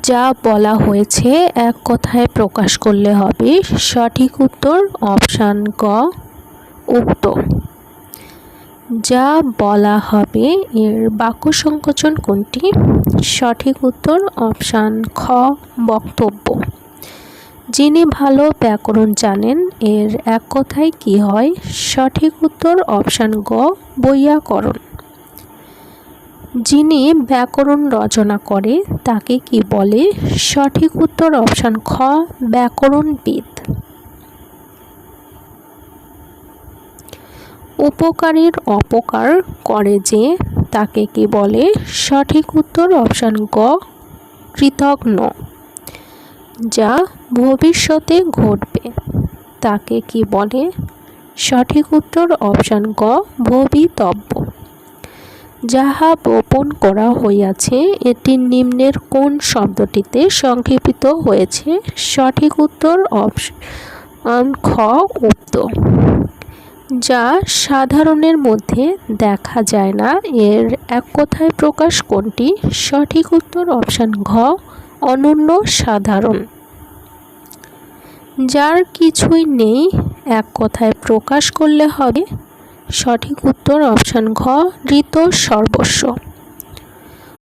যা বলা হয়েছে এক কথায় প্রকাশ করলে হবে। সঠিক উত্তর অপশান গ, উক্ত। যা বলা হবে, এর বাক্য সংকোচন কোনটি? সঠিক উত্তর অপশান খ, বক্তব্য। যিনি ভালো ব্যাকরণ জানেন, এর এক কথায় কি হয়? সঠিক উত্তর অপশান গ বৈয়াকরণ যিনি ব্যাকরণ রচনা করে, তাকে কি বলে? সঠিক উত্তর অপশান খ, ব্যাকরণবিদ। উপকারীর অপকার করে যে, তাকে কি বলে? সঠিক উত্তর অপশান গ কৃতজ্ঞ যা ভবিষ্যতে ঘটবে। তাকে কি বলে? সঠিক উত্তর অপশান গ, ভবিতব্য। যাহা বপন করা হইয়াছে, এটি নিম্নের কোন শব্দটিতে সংক্ষেপিত হয়েছে? সঠিক উত্তর অপশন খ উক্ত। যা সাধারণের মধ্যে দেখা যায় না, এর এক কথায় প্রকাশ কোনটি? সঠিক উত্তর অপশান ঘ, অনন্য সাধারণ। যার কিছুই নেই, এক কথায় প্রকাশ করলে হবে। সঠিক উত্তর অপশান ঘ ঋত সর্বস্ব।